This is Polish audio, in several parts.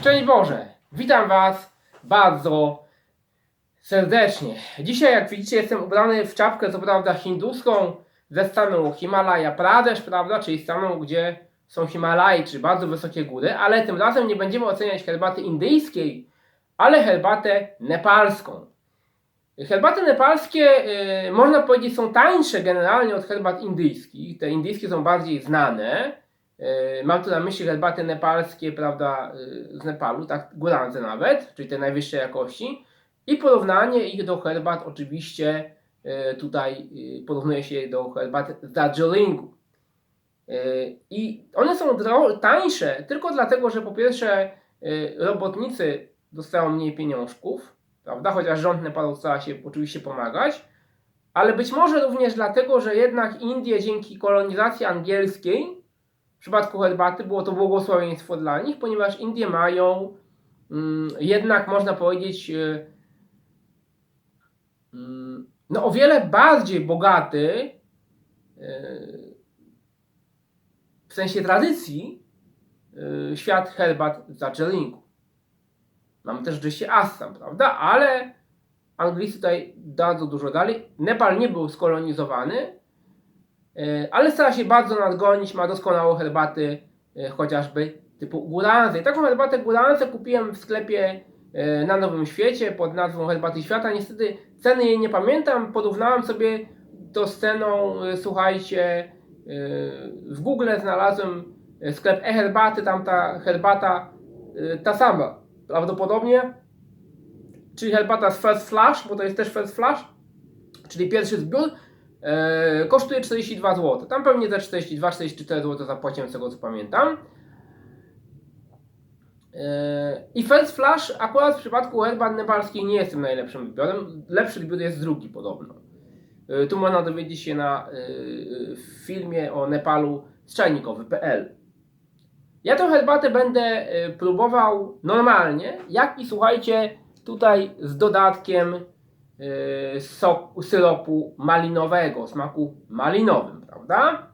Szczęść Boże! Witam Was bardzo serdecznie. Dzisiaj, jak widzicie, jestem ubrany w czapkę, co prawda hinduską, ze stanu Himalaya Pradesh, prawda, czyli stanu, gdzie są Himalaje, czy bardzo wysokie góry, ale tym razem nie będziemy oceniać herbaty indyjskiej, ale herbatę nepalską. Herbaty nepalskie, y, można powiedzieć, są tańsze generalnie od herbat indyjskich. Te indyjskie są bardziej znane. Y, Mam tu na myśli herbaty nepalskie, prawda, y, z Nepalu, tak, góranze nawet, czyli te najwyższej jakości. I porównanie ich do herbat oczywiście y, tutaj porównuje się do herbat z Darjeelingu. I one są tańsze tylko dlatego, że po pierwsze robotnicy dostają mniej pieniążków, prawda? Chociaż rząd Nepalu stara się oczywiście pomagać, ale być może również dlatego, że jednak Indie dzięki kolonizacji angielskiej przypadku herbaty było to błogosławieństwo dla nich, ponieważ Indie mają mm, jednak można powiedzieć y, mm, no o wiele bardziej bogaty y, w sensie tradycji y, świat herbat Darjeelingu. Mamy też oczywiście Assam, prawda? Ale Anglicy tutaj bardzo dużo dali. Nepal nie był skolonizowany, e, ale stara się bardzo nadgonić, ma doskonałe herbaty, e, chociażby typu Guranze. I taką herbatę Guranze kupiłem w sklepie e, na Nowym Świecie pod nazwą Herbaty Świata. Niestety ceny jej nie pamiętam, porównałem sobie to z ceną, e, słuchajcie, e, w Google znalazłem e, sklep e-herbaty, tam ta herbata e, ta sama prawdopodobnie, czyli herbata z First Flash, bo to jest też First Flash, czyli pierwszy zbiór, e, kosztuje 42 zł. Tam pewnie te 42-44 zł zapłaciłem, z tego co pamiętam. E, I First Flash akurat w przypadku herbat nepalskiej nie jest tym najlepszym wybiorem. Lepszy wybiór jest drugi podobno. E, tu można dowiedzieć się na e, filmie o Nepalu z czajnikowy.pl. Ja tę herbatę będę y, próbował normalnie, jak i słuchajcie, tutaj z dodatkiem y, sok, syropu malinowego, smaku malinowym, prawda?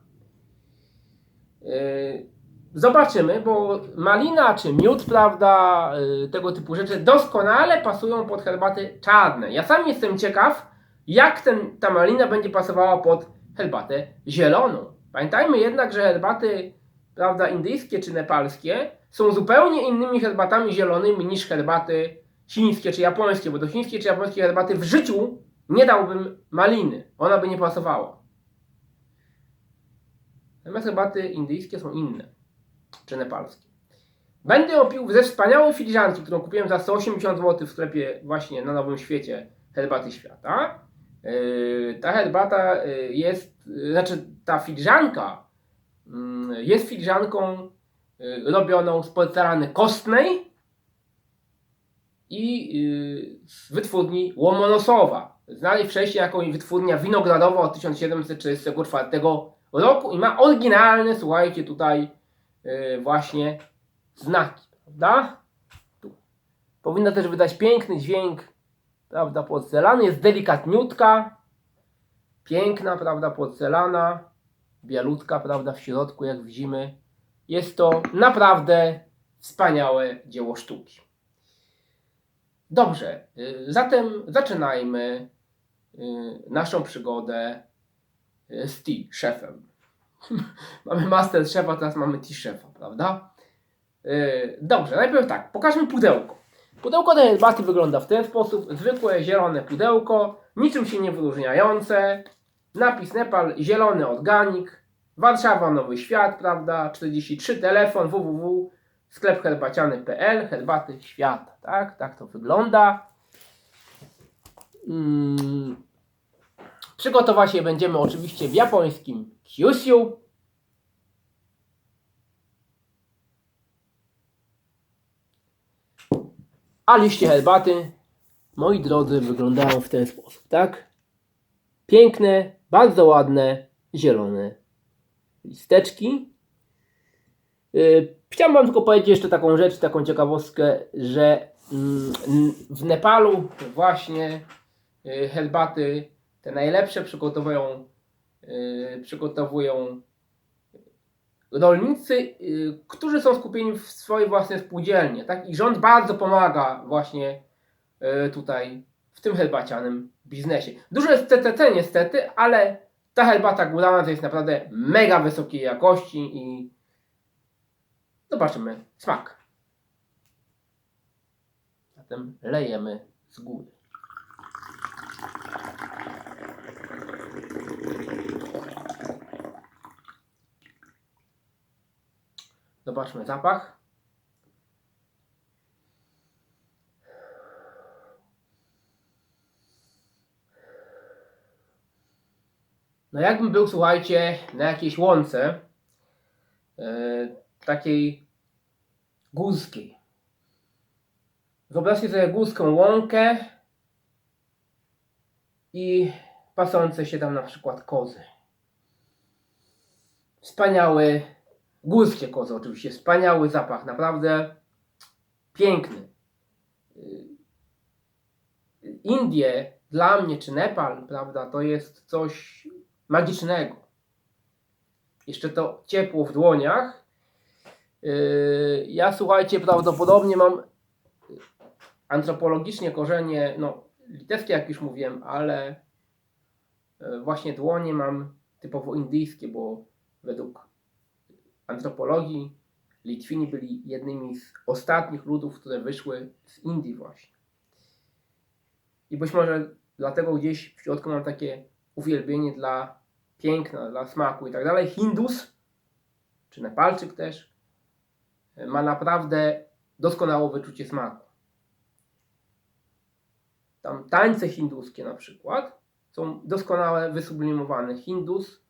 Y, Zobaczymy, bo malina czy miód, prawda, y, tego typu rzeczy doskonale pasują pod herbaty czarne. Ja sam jestem ciekaw, jak ten, ta malina będzie pasowała pod herbatę zieloną. Pamiętajmy jednak, że herbaty prawda, indyjskie czy nepalskie są zupełnie innymi herbatami zielonymi niż herbaty chińskie czy japońskie, bo do chińskiej czy japońskiej herbaty w życiu nie dałbym maliny. Ona by nie pasowała. Natomiast herbaty indyjskie są inne, czy nepalskie. Będę ją pił ze wspaniałej filiżanki, którą kupiłem za 180 zł w sklepie właśnie na Nowym Świecie Herbaty Świata. Yy, ta herbata yy, jest, yy, znaczy ta filiżanka jest filiżanką robioną z porcelany kostnej i y, wytwórni Łomonosowa. Znali wcześniej jako wytwórnia winogradowa od 1734 roku i ma oryginalne, słuchajcie, tutaj y, właśnie znaki, prawda? Tu. Powinna też wydać piękny dźwięk, prawda, porcelany, jest delikatniutka, piękna, prawda, porcelana bialutka, prawda, w środku, jak widzimy. Jest to naprawdę wspaniałe dzieło sztuki. Dobrze, y, zatem zaczynajmy y, naszą przygodę y, z T-szefem. mamy master szefa, teraz mamy T-szefa, prawda? Dobrze, najpierw tak, pokażmy pudełko. Pudełko tej herbaty wygląda w ten sposób. Zwykłe zielone pudełko, niczym się nie wyróżniające. Napis Nepal, zielony organik. Warszawa, Nowy Świat, prawda? 43, telefon www, sklep herbaciany.pl, herbaty świata, tak? Tak to wygląda. Mm. Przygotować je będziemy oczywiście w japońskim Kyushu. A liście herbaty, moi drodzy, wyglądają w ten sposób, tak? Piękne, bardzo ładne, zielone listeczki. Chciałem Wam tylko powiedzieć jeszcze taką rzecz, taką ciekawostkę, że w Nepalu właśnie yy, herbaty te najlepsze przygotowują, yy, przygotowują rolnicy, y, którzy są skupieni w swojej własnej spółdzielni. Tak? I rząd bardzo pomaga właśnie y, tutaj w tym herbacianym biznesie. Dużo jest TTT niestety, ale ta herbata góralna to jest naprawdę mega wysokiej jakości i zobaczymy smak. Zatem lejemy z góry. Zobaczmy zapach. No jakbym był, słuchajcie, na jakiejś łące yy, takiej górskiej. Wyobraźcie sobie górską łąkę i pasące się tam na przykład kozy. Wspaniały, górskie kozy oczywiście, wspaniały zapach, naprawdę piękny. Indie dla mnie, czy Nepal, prawda, to jest coś magicznego. Jeszcze to ciepło w dłoniach. Yy, Ja słuchajcie, prawdopodobnie mam antropologicznie korzenie, no, litewskie, jak już mówiłem, ale e, właśnie dłonie mam typowo indyjskie, bo według antropologii Litwini byli jednymi z ostatnich ludów, które wyszły z Indii właśnie. I być może dlatego gdzieś w środku mam takie uwielbienie dla piękna, dla smaku i tak dalej. Hindus, czy Nepalczyk też, ma naprawdę doskonałe wyczucie smaku. Tam tańce hinduskie na przykład są doskonale wysublimowane. Hindus,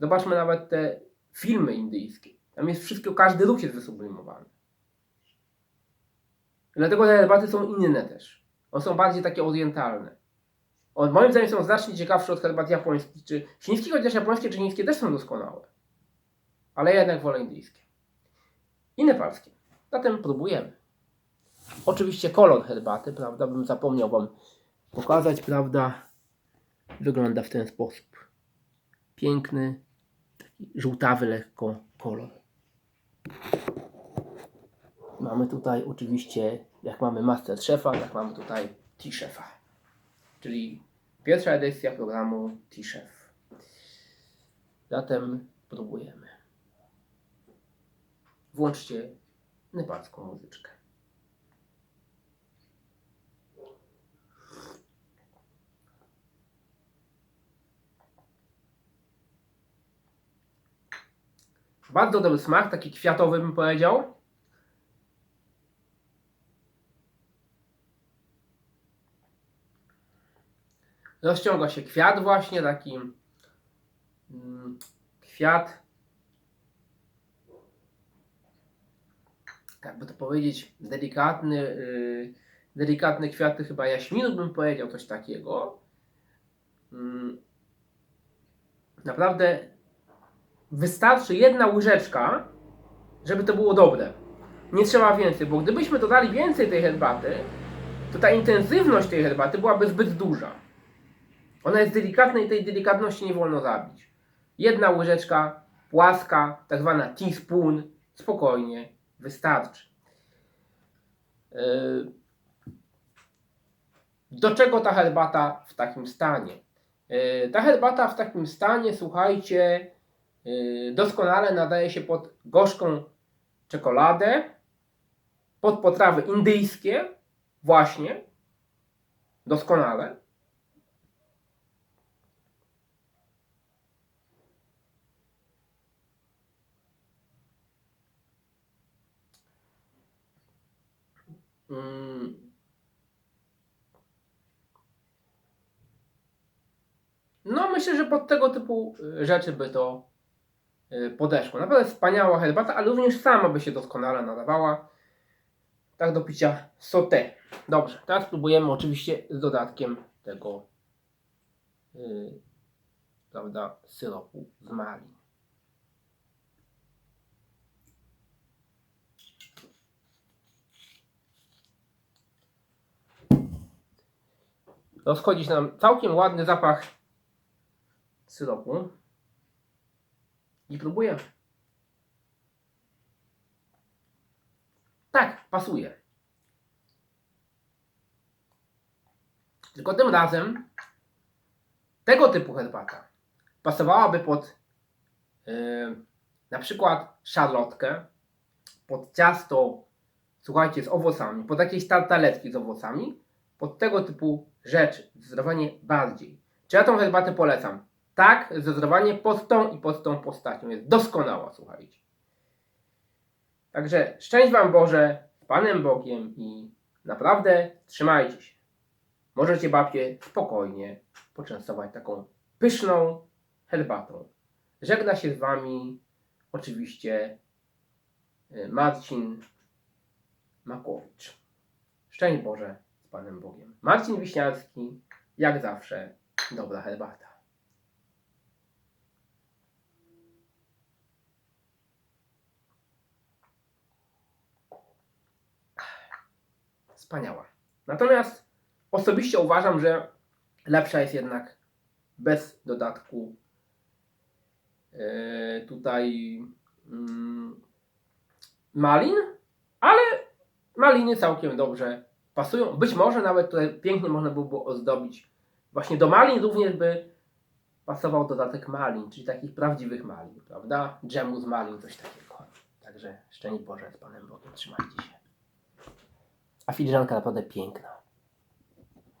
zobaczmy nawet te filmy indyjskie. Tam jest wszystko, każdy ruch jest wysublimowany. Dlatego te herbaty są inne też. One są bardziej takie orientalne. One, moim zdaniem są znacznie ciekawsze od herbat japońskich czy chińskich, chociaż japońskie czy chińskie też są doskonałe. Ale ja jednak wolę indyjskie. I nepalskie. Zatem próbujemy. Oczywiście kolor herbaty, prawda, bym zapomniał Wam pokazać, prawda, wygląda w ten sposób. Piękny, taki żółtawy lekko kolor. Mamy tutaj oczywiście, jak mamy Master Chefa, jak mamy tutaj T-Chefa, czyli pierwsza edycja programu T-Chef. Zatem próbujemy. Włączcie nepalską muzyczkę. Bardzo dobry smak, taki kwiatowy bym powiedział. Rozciąga się kwiat właśnie, taki mm, kwiat, jakby to powiedzieć, delikatny, yy, delikatne kwiaty chyba jaśminu bym powiedział, coś takiego. Mm, naprawdę wystarczy jedna łyżeczka, żeby to było dobre. Nie trzeba więcej, bo gdybyśmy dodali więcej tej herbaty, to ta intensywność tej herbaty byłaby zbyt duża. Ona jest delikatna i tej delikatności nie wolno zabić. Jedna łyżeczka płaska, tak zwana teaspoon, spokojnie wystarczy. Yy, Do czego ta herbata w takim stanie? Yy, Ta herbata w takim stanie, słuchajcie, yy, doskonale nadaje się pod gorzką czekoladę, pod potrawy indyjskie, właśnie, doskonale. No, myślę, że pod tego typu y, rzeczy by to y, podeszło. Naprawdę wspaniała herbata, ale również sama by się doskonale nadawała. Tak do picia sauté. Dobrze, teraz spróbujemy oczywiście z dodatkiem tego yy, prawda, syropu z malin. to wchodzić nam całkiem ładny zapach syropu. I próbuję. Tak, pasuje. Tylko tym razem tego typu herbata pasowałaby pod yy, na przykład szarlotkę, pod ciasto, słuchajcie, z owocami, pod jakieś tartaletki z owocami, pod tego typu rzeczy, zdecydowanie bardziej. Czy ja tą herbatę polecam? Tak, zdecydowanie pod tą i pod tą postacią. Jest doskonała, słuchajcie. Także szczęść Wam Boże, Panem Bogiem i naprawdę trzymajcie się. Możecie babcie spokojnie poczęstować taką pyszną herbatą. Żegna się z Wami oczywiście y, Marcin Makłowicz. Szczęść Boże Panem Bogiem. Marcin Wiśniarski, jak zawsze, dobra herbata. Wspaniała. Natomiast osobiście uważam, że lepsza jest jednak bez dodatku e, tutaj mm, malin, ale maliny całkiem dobrze pasują. Być może nawet tutaj pięknie można by było ozdobić. Właśnie do malin również by pasował dodatek malin, czyli takich prawdziwych malin, prawda? Dżemu z malin, coś takiego. Także szczęść Boże z Panem Bogiem, trzymajcie się. A filiżanka naprawdę piękna.